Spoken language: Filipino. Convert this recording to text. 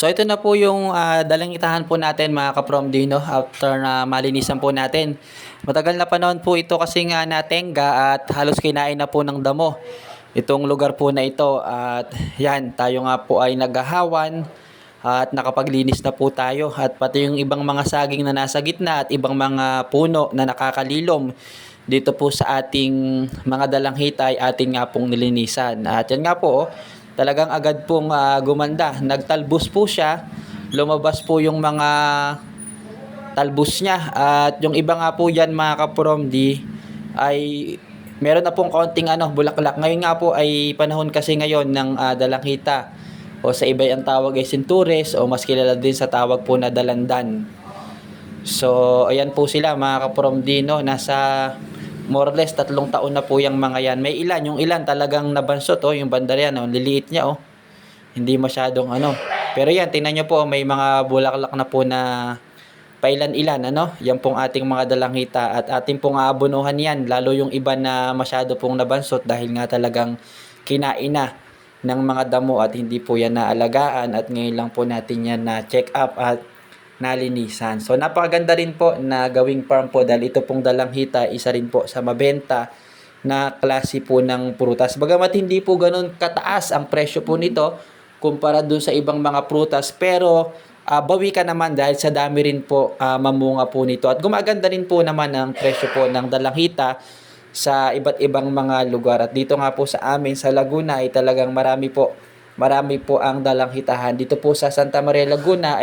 So ito na po yung ah, dalangitahan po natin mga kapromdino after na malinisan po natin. Matagal na panahon po ito kasi nga natenga at halos kinain na po ng damo itong lugar po na ito. At yan, tayo nga po ay naghahawan at nakapaglinis na po tayo at pati yung ibang mga saging na nasa gitna at ibang mga puno na nakakalilom dito po sa ating mga dalanghita ay atin nga pong nilinisan. At yan nga po, oh, talagang agad pong ah, gumanda. Nagtalbos po siya, lumabas po yung mga talbos niya. At yung iba nga po yan mga kapromdi ay meron na pong kaunting ano, bulaklak. Ngayon nga po ay panahon kasi ngayon ng ah, dalanghita o sa iba ang tawag ay sintures o mas kilala din sa tawag po na dalandan. So, ayan po sila mga kapromdino. Nasa more or less tatlong taon na po yung mga yan. May ilan, yung ilan talagang nabansot oh, yung banda yan, oh, liliit niya oh. Hindi masyadong ano. Pero yan, tingnan nyo po, may mga bulaklak na po na pailan-ilan, ano? Yan pong ating mga dalanghita at ating pong aabunuhan yan. Lalo yung iba na masyado pong nabansot dahil nga talagang kinain na ng mga damo at hindi po yan naalagaan at ngayon lang po natin yan na check up at nalinisan. So napakaganda rin po na gawing farm po dahil ito pong dalanghita isa rin po sa mabenta na klase po ng prutas. Bagamat hindi po ganun kataas ang presyo po nito kumpara dun sa ibang mga prutas pero ah, bawi ka naman dahil sa dami rin po ah, mamunga po nito at gumaganda rin po naman ang presyo po ng dalanghita sa iba't ibang mga lugar at dito nga po sa amin sa Laguna ay talagang marami po marami po ang dalanghitahan dito po sa Santa Maria Laguna ay